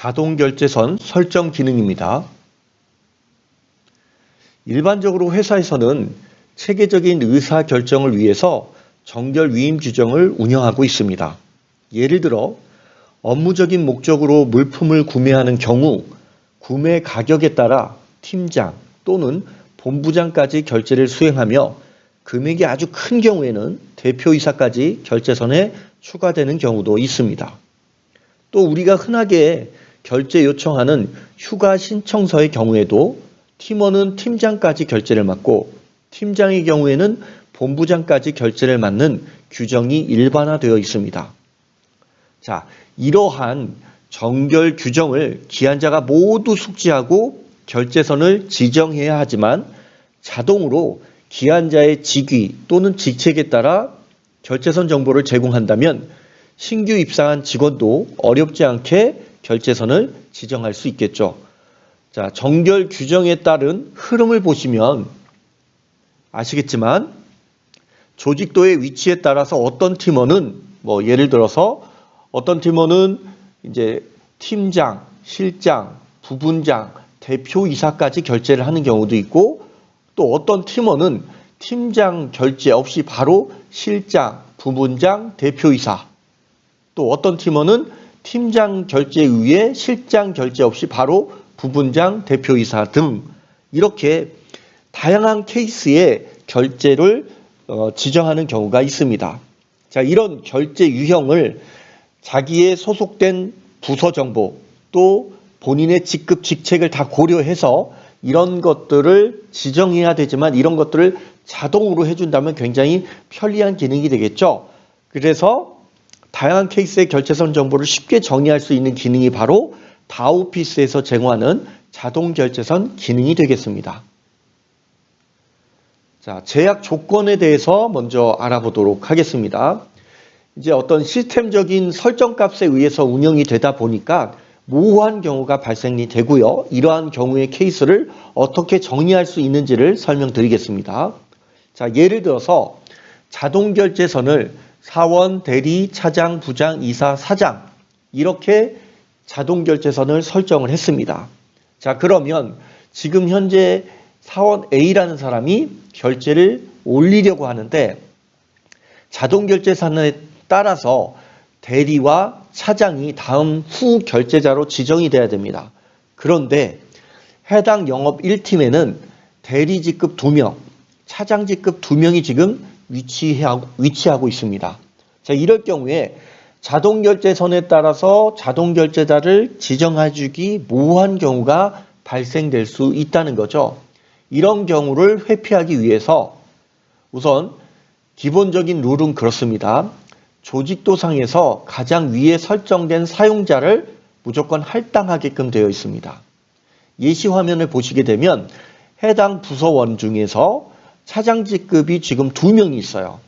자동 결제선 설정 기능입니다. 일반적으로 회사에서는 체계적인 의사 결정을 위해서 정결 위임 규정을 운영하고 있습니다. 예를 들어 업무적인 목적으로 물품을 구매하는 경우 구매 가격에 따라 팀장 또는 본부장까지 결제를 수행하며 금액이 아주 큰 경우에는 대표이사까지 결제선에 추가되는 경우도 있습니다. 또 우리가 흔하게 결제 요청하는 휴가 신청서의 경우에도 팀원은 팀장까지 결제를 맡고 팀장의 경우에는 본부장까지 결제를 맡는 규정이 일반화되어 있습니다. 자, 이러한 정결 규정을 기한자가 모두 숙지하고 결제선을 지정해야 하지만 자동으로 기한자의 직위 또는 직책에 따라 결제선 정보를 제공한다면 신규 입사한 직원도 어렵지 않게 결제선을 지정할 수 있겠죠. 자, 정결 규정에 따른 흐름을 보시면 아시겠지만 조직도의 위치에 따라서 어떤 팀원은 뭐 예를 들어서 어떤 팀원은 이제 팀장, 실장, 부분장, 대표이사까지 결제를 하는 경우도 있고 또 어떤 팀원은 팀장 결제 없이 바로 실장, 부분장, 대표이사 또 어떤 팀원은 팀장 결제 위에 실장 결제 없이 바로 부분장, 대표이사 등 이렇게 다양한 케이스의 결제를 어, 지정하는 경우가 있습니다. 자, 이런 결제 유형을 자기의 소속된 부서 정보 또 본인의 직급 직책을 다 고려해서 이런 것들을 지정해야 되지만 이런 것들을 자동으로 해준다면 굉장히 편리한 기능이 되겠죠. 그래서 다양한 케이스의 결제선 정보를 쉽게 정의할 수 있는 기능이 바로 다오피스에서 제공하는 자동 결제선 기능이 되겠습니다. 자, 제약 조건에 대해서 먼저 알아보도록 하겠습니다. 이제 어떤 시스템적인 설정 값에 의해서 운영이 되다 보니까 모호한 경우가 발생이 되고요. 이러한 경우의 케이스를 어떻게 정리할 수 있는지를 설명드리겠습니다. 자, 예를 들어서 자동 결제선을 사원, 대리, 차장, 부장, 이사, 사장 이렇게 자동 결제선을 설정을 했습니다. 자, 그러면 지금 현재 사원 A라는 사람이 결제를 올리려고 하는데 자동 결제선에 따라서 대리와 차장이 다음 후 결제자로 지정이 돼야 됩니다. 그런데 해당 영업 1팀에는 대리 직급 2명, 차장 직급 2명이 지금 위치하고, 위치하고 있습니다. 자, 이럴 경우에 자동 결제선에 따라서 자동 결제자를 지정해 주기 모호한 경우가 발생될 수 있다는 거죠. 이런 경우를 회피하기 위해서 우선 기본적인 룰은 그렇습니다. 조직도상에서 가장 위에 설정된 사용자를 무조건 할당하게끔 되어 있습니다. 예시 화면을 보시게 되면 해당 부서원 중에서 차장 직급이 지금 두 명이 있어요.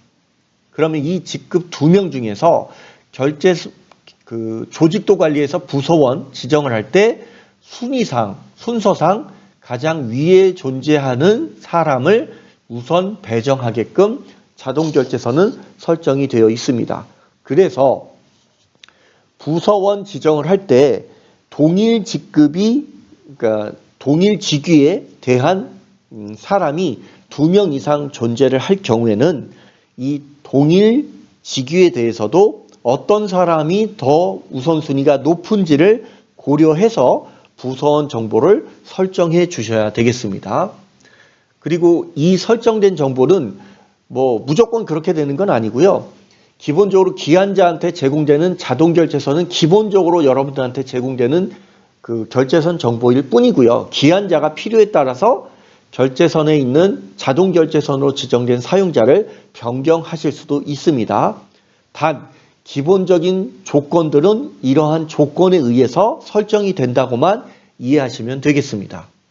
그러면 이 직급 두 명 중에서 결제 그 조직도 관리에서 부서원 지정을 할 때 순위상 순서상 가장 위에 존재하는 사람을 우선 배정하게끔 자동 결제선은 설정이 되어 있습니다. 그래서 부서원 지정을 할 때 동일 직급이 그러니까 동일 직위에 대한 음, 사람이 두 명 이상 존재를 할 경우에는 이 동일 직위에 대해서도 어떤 사람이 더 우선순위가 높은지를 고려해서 부서원 정보를 설정해 주셔야 되겠습니다. 그리고 이 설정된 정보는 뭐 무조건 그렇게 되는 건 아니고요. 기본적으로 기한자한테 제공되는 자동 결제선은 기본적으로 여러분들한테 제공되는 그 결제선 정보일 뿐이고요. 기한자가 필요에 따라서 결제선에 있는 자동 결제선으로 지정된 사용자를 변경하실 수도 있습니다. 단 기본적인 조건들은 이러한 조건에 의해서 설정이 된다고만 이해하시면 되겠습니다.